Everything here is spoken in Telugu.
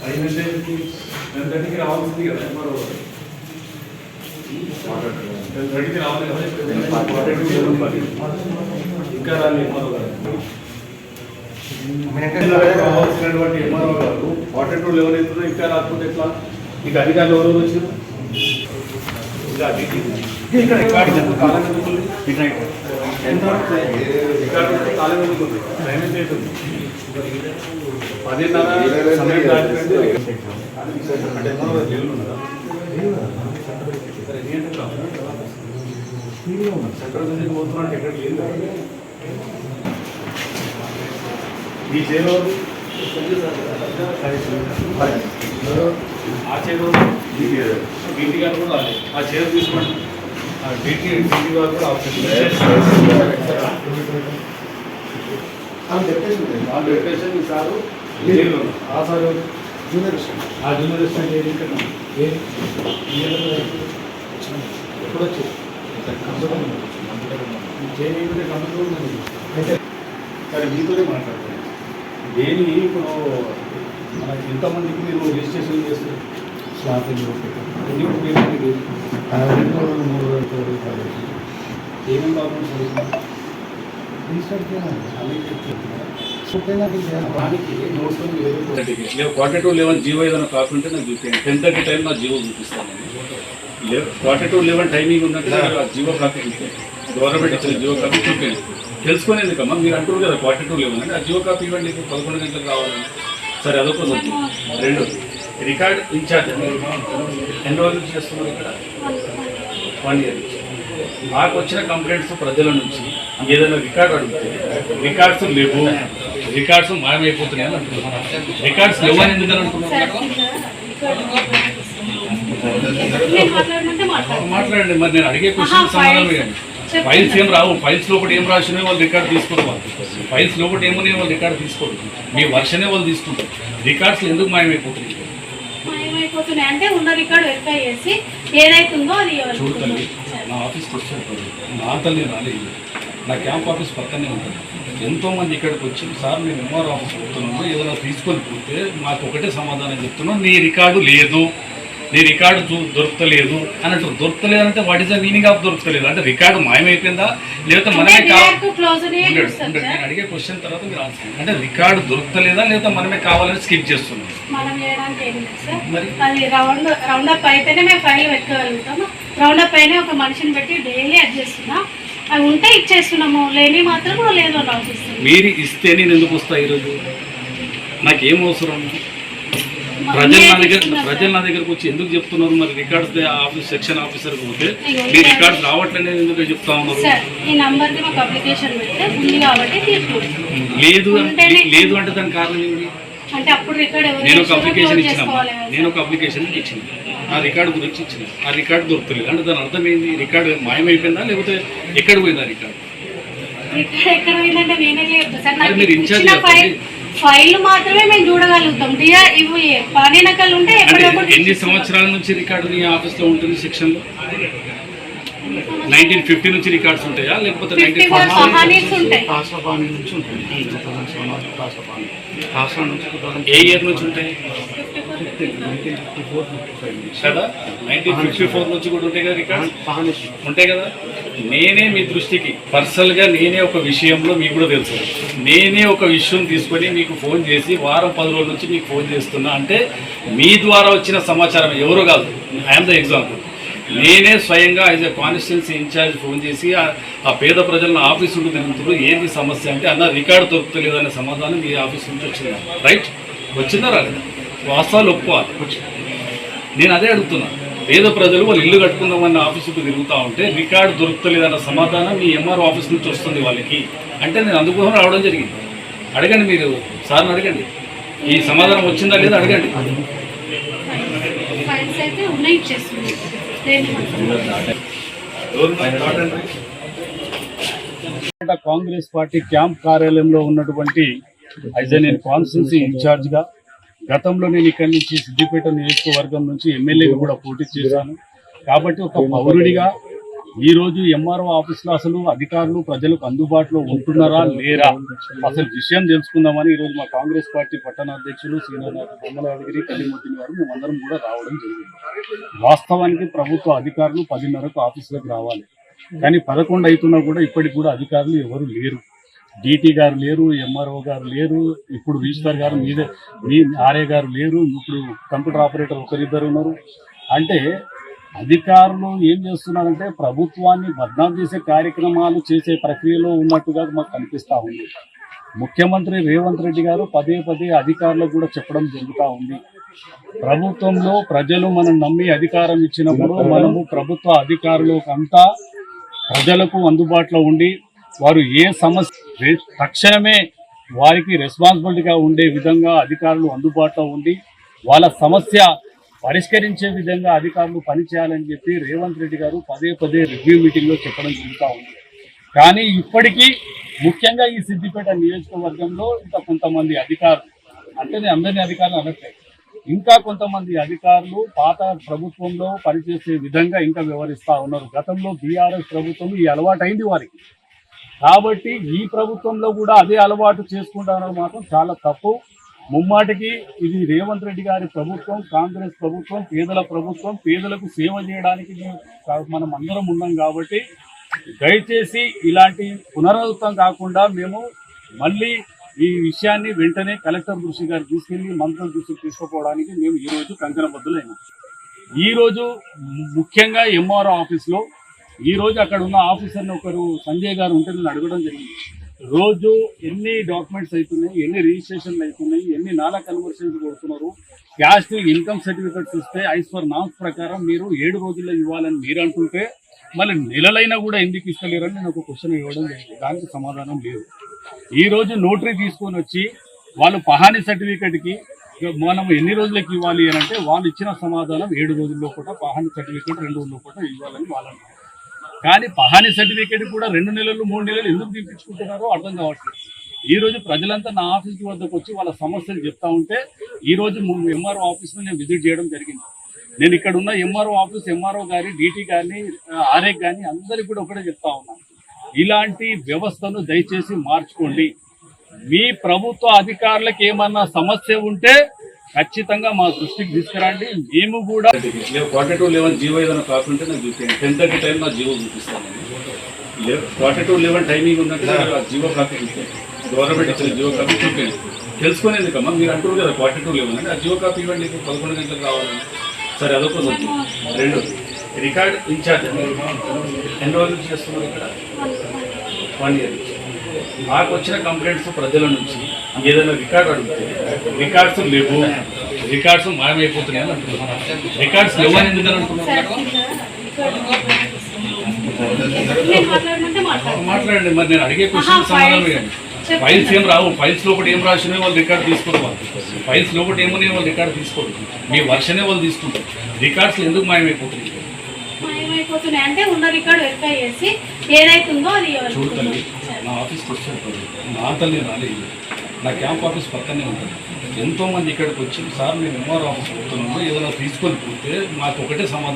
టైం ఎంత అయింది? టెన్ థర్టీకి రావాల్సింది కదా ఎంఆర్ఓ టెన్ థర్టీకి రావాలి కదా ఫార్టీ టూ లెవెన్ పది. ఇంకా రాలి ఎంఆర్ఓ గారు కావాల్సినటువంటి ఎంఆర్ఓ గారు ఫార్టీ టూ లెవెన్ అవుతుందో ఇంకా రాకపోతే ఎట్లా ఇక అధికారులు ఎవరు వచ్చారు ఇంకా అడిగి ఇక్కడ రికార్డు ఎంత కాలం ఎందుకు ఉంది? ఎంత రికార్డు ఎంత కాలం ఎందుకు ఉంది? టైం ఎంత అవుతుంది? పదిన్నర సమయం దాటిపోయింది. పోతున్నట్టు ఎక్కడ లేదు? ఈ చేరు ఆ చేరు బీటీ గారు కూడా రాలేదు ఆ చేరు తీసుకోండి బీటీ గారు కూడా ఆప్షన్ డెప్యుటేషన్ ఈ సారు. ఆ సారు ఆ జూనియర్ రెస్టారెంట్ ఏది ఇక్కడ? ఏది ఈ ఏరియాలో ఎప్పుడు వచ్చి చేయకపోతే కంప్యూటర్ ఉంది. అయితే సరే మీతోనే మాట్లాడతాను. దేని ఇప్పుడు మనకి ఎంతమందికి మీరు రిజిస్ట్రేషన్ చేస్తారు స్లాబ్ ఎన్ని ఉపయోగించి రెండు రోజులు మూడు రోజులు ఏమేమి డాక్యుమెంట్స్ అడుగుతున్నారు క్వార్టర్ టూ లెవెన్ జీవో ఏదైనా కాకుండా నాకు చూపించండి టెన్ థర్టీ టైం నా జీవో చూపిస్తాను. క్వార్టర్ టూ లెవెన్ టైమింగ్ ఆ జీవో కాపీ గవర్నమెంట్ ఇచ్చిన జీవో కాపీ చూపించండి తెలుసుకుని ఎందుకమ్మా మీరు అంటారు కదా క్వార్టర్ టూ లెవెన్ అంటే ఆ జీవో కాపీ ఇవ్వండి నీకు పదకొండు గంటలకు రావాలని. సరే అదొక రెండు రికార్డ్ ఇన్ఛార్జ్ ఎన్ని రోజులు చేస్తున్నారు ఇక్కడ? వన్ ఇయర్ మాకు వచ్చిన కంప్లైంట్స్ ప్రజల నుంచి ఏదైనా రికార్డ్ అడిగితే రికార్డ్స్ లేవు. రికార్డ్స్ మాయమైపోతున్నాయి అని అంటున్నారు రికార్డ్స్ లేవని ఎందుకని అంటున్నారు నేను మాట్లాడమంటే మాట్లాడతాను. మాట్లాడండి మరి నేను అడిగే క్వశ్చన్ సమాధానం. ఇవ్వండి. ఫైల్స్ ఏం రావు ఫైల్స్ లోపల ఏం రాసినా వాళ్ళు రికార్డ్ తీసుకోరు వాళ్ళు ఫైల్స్ లోపల ఏమున్నాయి వాళ్ళు రికార్డ్ తీసుకోరు మీ వర్షనే వాళ్ళు తీసుకుంటారు రికార్డ్స్ ఎందుకు మాయమైపోతున్నాయి ఏమైపోతున్నాయి అంటే ఉన్న రికార్డు వెరిఫై చేసి అది ఇవ్వాలి. చూడు తల్లి నా ఆఫీస్కి తల్లి. నా తల్లి రాలేదు నా క్యాంప్ ఆఫీస్ పక్కనే ఉంటుంది. ఎంతో మంది ఇక్కడికి వచ్చి సార్ మేము ఎంఆర్ ఆఫీస్ పోతున్నాము ఏదైనా తీసుకొని పోతే మాకు ఒకటే సమాధానం చెప్తున్నాం నీ రికార్డు లేదు నీ రికార్డు చూ- దొరకలేదు అన్నట్టు దొరకలేదు అంటే what is the meaning of దొరకలేదు అంటే రికార్డు మాయమైపోయిందా? లేకపోతే మనమే. నేను అడిగే క్వశ్చన్ తర్వాత మీరు ఆన్సర్. అంటే రికార్డు దొరకలేదా లేదా మనమే కావాలని స్కిప్ చేస్తున్నాం? అది రౌండ్ రౌండ్ అప్ అయితేనే మేము ఫైల్ పెట్టుకోగలుగుతాము. రౌండ్ అప్ అయినా ఒక మనిషిని పెట్టి డైలీ అది చేస్తున్నాం. అవి ఉంటే ఇచ్చేస్తున్నాము. లేని మాత్రం లేదో రాసిస్తున్నాం మీరు ఇస్తే నేను ఎందుకు వస్తా ఈరోజు? నాకేం అవసరం? ప్రజలు నా దగ్గర ప్రజలు. నా దగ్గరకు వచ్చి ఎందుకు చెప్తున్నారు? మరి రికార్డ్స్ ఆఫీస్ సెక్షన్ ఆఫీసర్ పోతే మీ రికార్డ్స్ రావట్లేదు ఎందుకు చెప్తా ఉన్నారు? సార్ ఈ నంబర్కి మాకు అప్లికేషన్ పెడితే ఉంది కాబట్టి తీసుకుంటాం లేదు లేదు అంటే దాని కారణం ఏంటి? అంటే అప్పుడు రికార్డ్ ఎవరు నేను ఒక అప్లికేషన్ ఇచ్చిన నేను ఒక అప్లికేషన్ ఇచ్చిన. ఆ రికార్డు గురించి ఇచ్చిన. ఆ రికార్డు దొరుకుతలేదు. అంటే దాని అర్థం ఏంది రికార్డు మాయమైపోయిందా లేకపోతే ఎక్కడ పోయిందా రికార్డు ఇక్కడ ఎక్కడ పోయిందంటే నేనే లేదు సార్. నాకు మరి మీరు ఇన్ఛార్జ్ ఇచ్చిన ఫైల్ మాత్రమే మేము చూడగలుగుతాం. ఇవి ఉంటే ఎన్ని సంవత్సరాల నుంచి రికార్డు నీ ఆఫీస్లో ఉంటుంది సెక్షన్లో నైన్టీన్ ఫిఫ్టీ నుంచి రికార్డ్స్ ఉంటాయా? లేకపోతే నైన్టీన్ ఉంటాయి. కాసపాని నుంచి ఏ ఇయర్ నుంచి ఉంటాయి? కదా? నైన్టీన్ ఫిఫ్టీ ఫోర్ నుంచి కూడా ఉంటాయి కదా రికార్డ్స్? ఉంటాయి. కదా? నేనే మీ దృష్టికి పర్సనల్గా నేనే ఒక విషయంలో మీకు కూడా తెలుసు. నేనే ఒక విషయం తీసుకొని మీకు ఫోన్ చేసి వారం పది రోజుల నుంచి మీకు ఫోన్ చేస్తున్నా. అంటే మీ ద్వారా వచ్చిన సమాచారం ఎవరు కాదు. I'm the example. నేనే స్వయంగా as a constituency incharge phone చేసి ఆ- పేద ప్రజలను ఆఫీస్ ఉండి తిరుగుతున్నారు. ఏంది సమస్య అంటే అన్న రికార్డు దొరుకుతలేదు అనే సమాధానం మీ ఆఫీస్ నుంచి వచ్చిందా. రైట్ వచ్చిందా రాలేదా? వాస్తవాలు ఒప్పుకోవాలి. నేను అదే అడుగుతున్నా. పేద ప్రజలు వాళ్ళు ఇల్లు కట్టుకుందామన్న ఆఫీసుకు తిరుగుతూ ఉంటే రికార్డు దొరుకుతలేదన్న సమాధానం మీ ఎంఆర్ ఆఫీస్ నుంచి వస్తుంది వాళ్ళకి. అంటే నేను అందుకోసం రావడం జరిగింది. అడగండి మీరు. సార్ని అడగండి. ఈ సమాధానం వచ్చిందా లేదా అడగండి. కాంగ్రెస్ పార్టీ క్యాంప్ కార్యాలయంలో ఉన్నటువంటి అయితే నేను కాన్స్టిట్యూన్సీ ఇన్ఛార్జ్గా గతంలో నేను ఇక్కడి నుంచి సిద్దిపేట నియోజకవర్గం నుంచి ఎమ్మెల్యేగా కూడా పోటీ చేశాను. కాబట్టి ఒక పౌరుడిగా ఈరోజు ఎంఆర్ఓ ఆఫీస్లో అసలు అధికారులు ప్రజలకు అందుబాటులో ఉంటున్నారా లేరా? అసలు విషయం తెలుసుకుందామని ఈరోజు మా కాంగ్రెస్ పార్టీ పట్టణ అధ్యక్షులు సీనియర్ నాయకులు బొమ్మల యాదగిరి గారు మేమందరం కూడా రావడం జరిగింది. వాస్తవానికి ప్రభుత్వ అధికారులు పదిన్నరకు ఆఫీసులకు రావాలి. కానీ పదకొండు అవుతున్నా కూడా ఇప్పటికి కూడా అధికారులు ఎవరు లేరు. డిటి గారు లేరు ఎంఆర్ఓ గారు లేరు ఇప్పుడు రిజిస్టర్ గారు మీదే మీ ఆర్ఏ గారు లేరు ఇప్పుడు కంప్యూటర్ ఆపరేటర్ ఒకరిద్దరు ఉన్నారు. అంటే అధికారులు ఏం చేస్తున్నారంటే ప్రభుత్వాన్ని బద్నాం చేసే కార్యక్రమాలు చేసే ప్రక్రియలో ఉన్నట్టుగా మాకు కనిపిస్తూ ఉంది. ముఖ్యమంత్రి రేవంత్ రెడ్డి గారు పదే పదే అధికారులకు కూడా చెప్పడం జరుగుతూ ఉంది. ప్రభుత్వంలో ప్రజలు మనం నమ్మి అధికారం ఇచ్చినప్పుడు మనము ప్రభుత్వ అధికారులకంతా ప్రజలకు అందుబాటులో ఉండి వారు ఏ సమస్య తక్షణమే వారికి రెస్పాన్సిబిలిటీగా ఉండే విధంగా అధికారులు అందుబాటులో ఉండి వాళ్ళ సమస్య పరిష్కరించే విధంగా అధికారులు పనిచేయాలని చెప్పి రేవంత్ రెడ్డి గారు పదే పదే రివ్యూ మీటింగ్లో చెప్పడం జరుగుతూ ఉంది. కానీ ఇప్పటికీ ముఖ్యంగా ఈ సిద్దిపేట నియోజకవర్గంలో ఇంకా కొంతమంది అధికారులు అంటే నేను అందరినీ అధికారులు అనట్లేదు ఇంకా కొంతమంది అధికారులు పాత ప్రభుత్వంలో పనిచేసే విధంగా ఇంకా వివరిస్తూ ఉన్నారు. గతంలో బీఆర్ఎస్ ప్రభుత్వం ఈ అలవాటైంది వారికి. కాబట్టి ఈ ప్రభుత్వంలో కూడా అదే అలవాటు చేసుకుంటారని మాత్రం చాలా తప్పు. ముమ్మాటికి ఇది రేవంత్ రెడ్డి గారి ప్రభుత్వం కాంగ్రెస్ ప్రభుత్వం పేదల ప్రభుత్వం పేదలకు సేవ చేయడానికి మనం అందరం ఉన్నాం కాబట్టి దయచేసి ఇలాంటి పునరావృతం కాకుండా మేము మళ్ళీ ఈ విషయాన్ని వెంటనే కలెక్టర్ దృష్టి గారు తీసుకెళ్ళి మంత్రుల దృష్టికి తీసుకుపోవడానికి మేము ఈ రోజు కంకణబద్దులైనాం ఈ రోజు ముఖ్యంగా ఎంఆర్ఓ ఆఫీస్లో ఈ రోజు అక్కడ ఉన్న ఆఫీసర్ని ఒకరు సంజయ్ గారు ఉంటే నేను అడగడం జరిగింది. రోజు ఎన్ని డాక్యుమెంట్స్ అవుతున్నాయి ఎన్ని రిజిస్ట్రేషన్లు అవుతున్నాయి ఎన్ని నాలా కన్వర్షన్స్ కొడుతున్నారు క్యాస్ట్ ఇన్కమ్ సర్టిఫికేట్ చూస్తే ఐస్ ఫర్ నామ్స్ ప్రకారం మీరు ఏడు రోజుల్లో ఇవ్వాలని మీరు అంటుంటే మళ్ళీ నెలలైనా కూడా ఎందుకు ఇస్తలేరని నేను ఒక క్వశ్చన్ ఇవ్వడం జరిగింది. దానికి సమాధానం లేదు. ఈ రోజు నోటరీ తీసుకొని వచ్చి వాళ్ళు పహాని సర్టిఫికెట్కి మనం ఎన్ని రోజులకి ఇవ్వాలి అని అంటే వాళ్ళు ఇచ్చిన సమాధానం ఏడు రోజుల్లో కూడా పహాని సర్టిఫికెట్ రెండు రోజుల్లో కూడా ఇవ్వాలని వాళ్ళు అంటారు కానీ పహాని సర్టిఫికేట్ కూడా రెండు నెలలు మూడు నెలలు ఎందుకు తీపించుకుంటున్నారో అర్థం కావట్లేదు. ఈ రోజు ప్రజలంతా నా ఆఫీస్ వద్దకు వచ్చి వాళ్ళ సమస్యలు చెప్తా ఉంటే ఈ రోజు ఎంఆర్ఓ ఆఫీస్లో నేను విజిట్ చేయడం జరిగింది. నేను ఇక్కడ ఉన్న ఎంఆర్ఓ ఆఫీస్ ఎంఆర్ఓ గారి డీటీ కానీ ఆర్ఏ కానీ అందరికీ కూడా ఒకటే చెప్తా ఉన్నాను ఇలాంటి వ్యవస్థను దయచేసి మార్చుకోండి. మీ ప్రభుత్వ అధికారులకు ఏమన్నా సమస్య ఉంటే ఖచ్చితంగా మా దృష్టికి తీసుకురండి. మేము కూడా ఫార్టీ టూ లెవెన్ జీవో ఏదైనా కాకుంటే నాకు చూపించండి టెన్ థర్టీ టైం నా జీవో చూపిస్తాను. ఫార్టీ టూ లెవెన్ టైమింగ్ ఉన్నట్టు నాకు జీవో కాపీ గవర్నమెంట్ ఇచ్చిన జీవో కాపీ చూపించండి తెలుసుకుని ఎందుకమ్మా మీరు అంటారు కదా ఫార్టీ టూ లెవెన్ అంటే ఆ జీవో కాపీ ఇవ్వండి ఇప్పుడు పదకొండు గంటలకు కావాలని సరే అదొక రెండు రికార్డ్ ఇన్ఛార్జ్. ఎన్ని రోజులు చేస్తున్నారు ఇక్కడ? One year. నాకు వచ్చిన కంప్లైంట్స్ ప్రజల నుంచి. ఏదైనా రికార్డ్ అడిగితే రికార్డ్స్ లేవు రికార్డ్స్ మాయమైపోతున్నాయి అని అంటున్నారు రికార్డ్స్ లేవని ఎందుకని అంటున్నారు నేను మాట్లాడమంటే మాట్లాడతాను మాట్లాడండి మరి నేను అడిగే క్వశ్చన్ సమాధానం ఇవ్వండి. ఫైల్స్ ఏం రావు. ఫైల్స్ లోపల ఏం రాసినాయో వాళ్ళు రికార్డ్ తీసుకోరు వాళ్ళు. ఫైల్స్ లోపల ఏమున్నాయో వాళ్ళు రికార్డ్ తీసుకోరు. మీ వర్షనే వాళ్ళు తీసుకుంటారు. రికార్డ్స్ ఎందుకు మాయమైపోతున్నాయి? ఏమైపోతున్నాయి అంటే ఉన్న రికార్డు వెరిఫై చేసి ఏదైతుందో అది ఇవ్వాలి. నా ఆఫీస్కి వచ్చారు నా తల్లి రాలేదు నా క్యాంప్ ఆఫీస్ పక్కనే ఉంటుంది. ఎంతో మంది ఇక్కడికి వచ్చి సార్ మేము ఎంఆర్ ఆఫీస్ పోతున్నాము ఏదైనా తీసుకొని పోతే మాకు ఒకటే సమాధానం